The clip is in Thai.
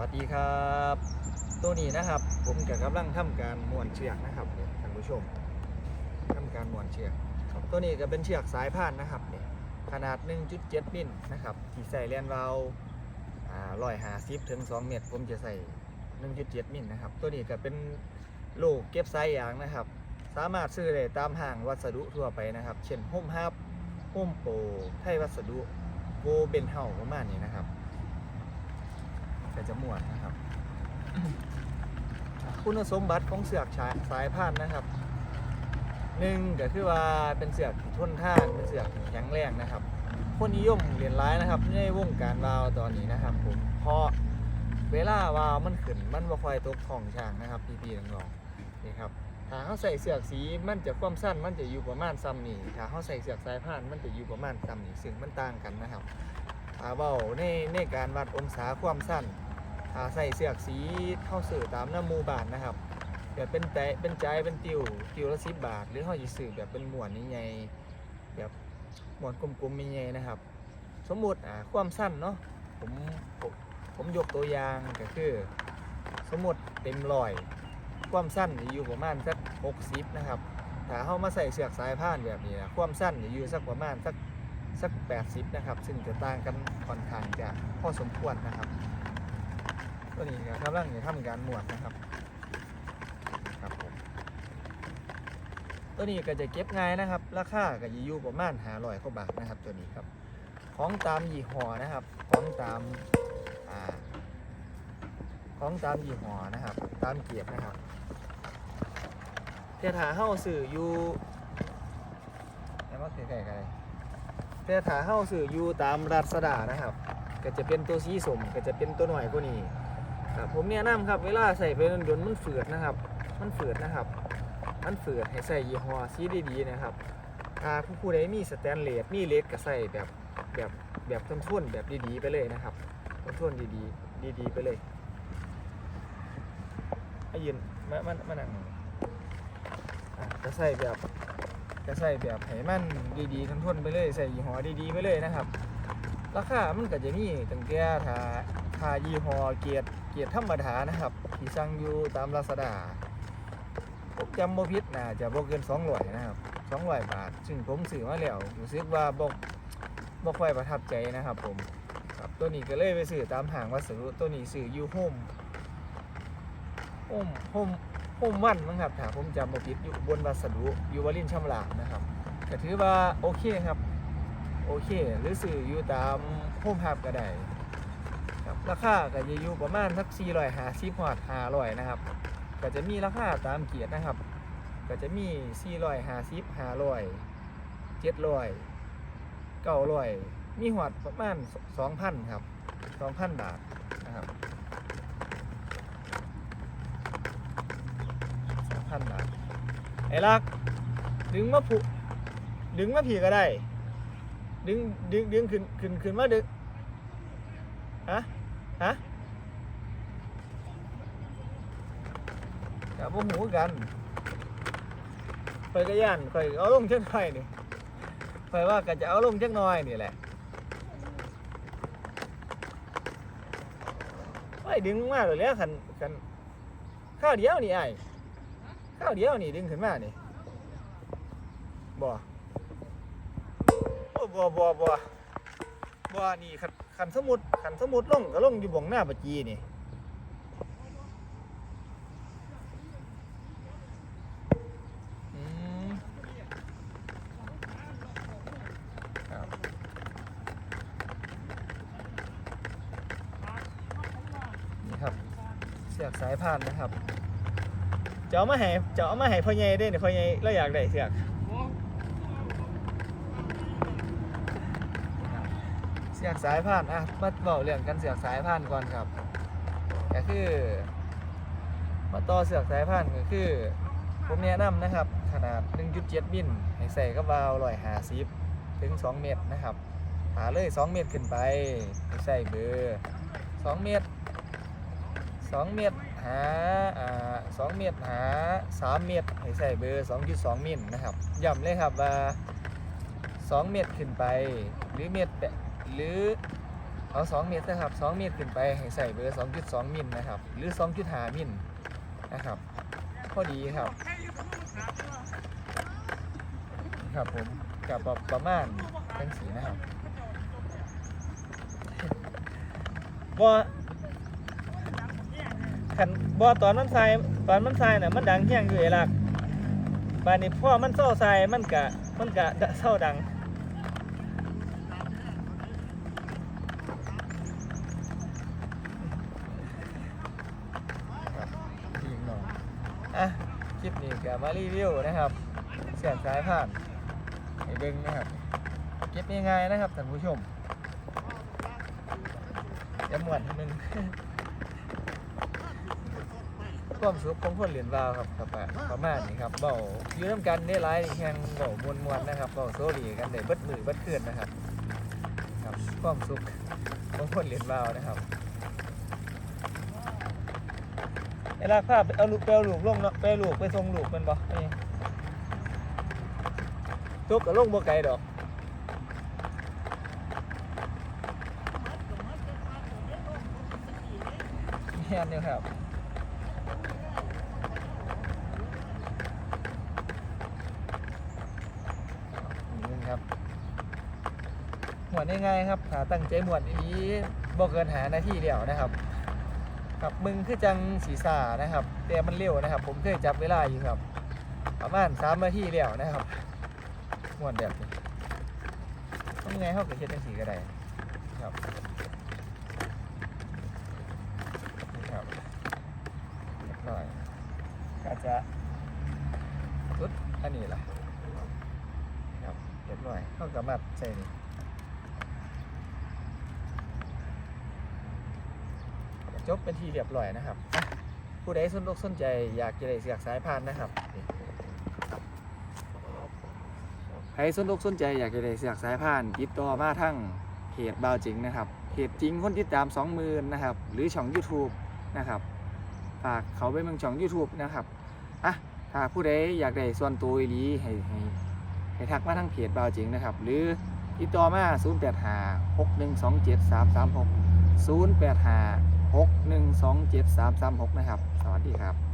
วัสดีครับ ตัวนี้นะครับ ผมกับกำลังทำการม้วนเชือกนะครับเนี่ยท่านผู้ชมทำการม้วนเชือกครับตัวนี้ก็เป็นเชือกสายพานนะครับเนี่ยขนาด 1.7 มิลนะครับที่ใส่แลนวาลร้อยหาสิบถึง 2 เมตร ผมจะใส่ 1.7 มิลนะครับ ตัวนี้ก็เป็นลูกเก็บส์ยางนะครับ สามารถซื้อได้ตามห้างวัสดุทั่วไปนะครับ เช่นโฮมฮับโฮมโปรไทยวัสดุโกเบนเฮาประมาณนี้นะครับ ก็จะหมวดนะครับ คุณสมบัติของเสือกฉายสายพานนะครับหนึ่งก็คือว่าเป็นเสือกที่ทนทานเป็นเสือกที่แข็งแรงนะครับ คนนิยมเรียนร้ายนะครับในวงการวาวตอนนี้นะครับผมเพราะเวลาวาวมันขึ้นมันบ่ค่อยตกของช่างนะครับพี่พี่น้องๆนี่ครับถ้าเขาใส่เสือกสีมันจะความสั้นมันจะอยู่ประมาณซ้ำนี่ถ้าเขาใส่เสือกสายพานมันจะอยู่ประมาณซ้ำนี่ซึ่งมันต่างกันนะครับถ้าเบาในในการวัดองศาความสั้นถ้า ใส่เสือกสีเข้าสื่อตามหน้ามูบานนะครับแบบเป็นแต่เป็นใจเป็นติวติวละสิบบาท หรือเขาจะสื่อแบบเป็นหมวนใหญ่แบบหมวนกลมๆใหญ่นะครับ สมมุติอ่าความสั้นเนาะผมผมผมยกตัวอย่างก็คือ สมมติเต็มร้อย ความสั้นอยู่ประมาณสัก60นะครับถ้าเข้ามาใส่เสือกสายพานแบบนี้นะความสั้นอยู่สักประมาณสักสัก 80 นะครับ ซึ่งจะต่างกันค่อนข้างจะพอสมควรนะครับ ตัวนี้ก็กำลังจะทำการหมวดนะครับครับผมตัวนี้ก็จะเก็บง่ายนะครับ ราคาก็จะอยู่ประมาณหาร้อยกว่าบาทนะครับ ตัวนี้ครับ ของตามยี่ห้อนะครับ ของตามอ่าของตามยี่ห้อนะครับ ตามเกียรตินะครับแต่ถ้าเฮาซื้ออยู่แล้วมาใกล้ๆกันเลยแต่ถ้าเฮาซื้ออยู่ตามรัศดานะครับ ก็จะเป็นตัวสีสมก็จะเป็นตัวหน่อยกว่านี้ ครับผมแนะนำครับเวลาใส่ไปรถยนต์มันฝืดนะครับ มันฝืดนะครับ มันฝืดให้ใส่ยี่ห้อสีดีๆนะครับถ้าผู้ผู้ใดมีสแตนเลสมีเล็กก็ใส่แบบแบบแบบทนทนๆแบบดีๆไปเลยนะครับทนทนๆดีๆ ดีๆไปเลยให้ยืนมามันมันนั่งอะใส่แบบก็ใส่แบบให้มันดีๆทนทนๆไปเลยใส่ยี่ห้อดีๆไปเลยนะครับราคามันก็จะมีตั้งแต่ถ้า ถ้ายี่ห้อเกียรติเกียรติธรรมดานะครับที่สั่งอยู่ตามลาซาด้าผมจำบ่ผิดน่าจะบ่เกิน200นะครับ200บาท ซึ่งผมซื้อมาแล้วรู้สึกว่าบ่บ่ค่อยประทับใจนะครับผมครับตัวนี้ก็เลยไปซื้อตามห้างวัสดุตัวนี้ซื้ออยู่โฮมโฮมโฮมโฮมวันมั้งครับถ้าผมจำบ่ผิดอยู่บนวัสดุอยู่วลินชำราบนะครับก็ถือว่าโอเคครับโอเค หรือสื่ออยู่ตามโฮมฮับก็ได้ ครับราคาก็จะอยู่ประมาณสัก450ฮอด500นะครับ ก็จะมีราคาตามเกียรตินะครับ ก็จะมี 450 500 700 900 มีหอดประมาณ 2,000 ครับ 2,000 บาทนะครับ 2,000 บาท ไอ้ลัก ดึงมาผูดึงมาผีก็ได้ ดึงดึงดึงขึ้นขึ้นขึ้นมาดึง ฮะกับพวกหูกันคอยก็ย่านคอยเอาลงจักหน่อยนี่คอยว่าก็จะเอาลงจักหน่อยนี่แหละไปดึงมาเลยแล้วขันขันข้าวเดียวนี่ไอ้ข้าวเดียวนี่ดึงขึ้นมานี่บ่บ่บ่บ่บ่นี่ขัน ขันสมุดขันสมุดลงก็ลงอยู่บ่งหน้าปะจีนี่ครับนี่ครับเสือกสายพานนะครับจะเอามาให้จะเอามาให้พ่อใหญ่ได้เนี่ยพ่อใหญ่เราอยากได้เสือก เสือกสายพานอะมาบอกเรื่องกันเสือกสายพานก่อนครับก็คือมาต่อเสือกสายพานก็คือ ผมแนะนำนะครับ ขนาด 1.7มิลให้ใส่กับวาล์ว150ถึง 2 เมตรนะครับ หาเลย 2 เมตรขึ้นไปให้ใส่เบอร์ 2 เมตร 2 เมตรหาอ่า2เมตรหา 3 เมตรให้ใส่เบอร์ 2.2 มิลนะครับย้ำเลยครับว่า2เมตรขึ้นไปหรือเมตร หรือเอา 2 เมตรนะครับ 2 เมตรขึ้นไปให้ใส่เบอร์ 2.2 มิลนะครับ หรือ 2.5 มิลนะครับพอดีครับ ครับผมกับประมาณจังสีนะครับบ่ขันบ่ตอนมันทรายตอนมันทรายน่ะมันดังแห้งอยู่เอลักบานนี้พ่อมันเศร้าทรายมันกะมันกะเศร้าดัง ครับทีมหน่อยอะ คลิปนี้ ก็มารีวิวนะครับเสียงสายผ่านให้เบิ่งนะครับเก็บง่ายๆนะครับท่านผู้ชมจะหมวนนึงความสุขของคนเหรียญวาวครับครับประมาณนี้ครับเบาอยู่น้ำกันได้หลายแห่งเบามวนมวนๆนะครับเบาโซลีกันได้เบิดมือเบิดเขื่อนนะครับ ครับความสุขของคนเหรียญวาวนะครับเว ลาภาพเอาลูกไปเอาลูกลงเนาะไปลูกไปส่งลูกเป็นบ่นี่จกกับลงบ่ไกลดอกแม่นอยู่ครับนี่ครับหมวดง่ายๆครับหาตั้งใจหมวดนี้บอกเกินหานาทีเดียวนะครับ ครับมึงคือจังสีสานะครับ แต่มันเร็วนะครับ ผมเคยจับเวลาอยู่ครับ ประมาณสามนาทีเดียวนะครับหมวดแบบนี้ต้องไงเขาเกิดเช็ดจังสีก็ได้ครับนี่ครับเรียบร้อยก็จะรุดอันนี้แหละครับเรียบร้อยเข้ากับมัดใส่นี่ จบเป็นทีเรียบร้อยนะครับผู้ใดสนอกสนใจอยากจะได้เสียกสายพานนะครับใครสนอกสนใจอยากจะได้เสียกสายพานติดต่อมาทั้งเพจบ่าวจริงนะครับเพจจริงคนติดตาม20,000นะครับหรือช่อง YouTube นะครับฝากเขาไปเมืองช่อง YouTube นะครับอะถ้าผู้ใดอยากได้ส่วนตัวอีหลีให้ให้ให้ทักมาทางเพจบ่าวจริงนะครับหรือติดต่อมา 0 8 5 6 1 2 7 3 3 6 0 8 5 6 1 2 7 3 3 6 นะครับ สวัสดีครับ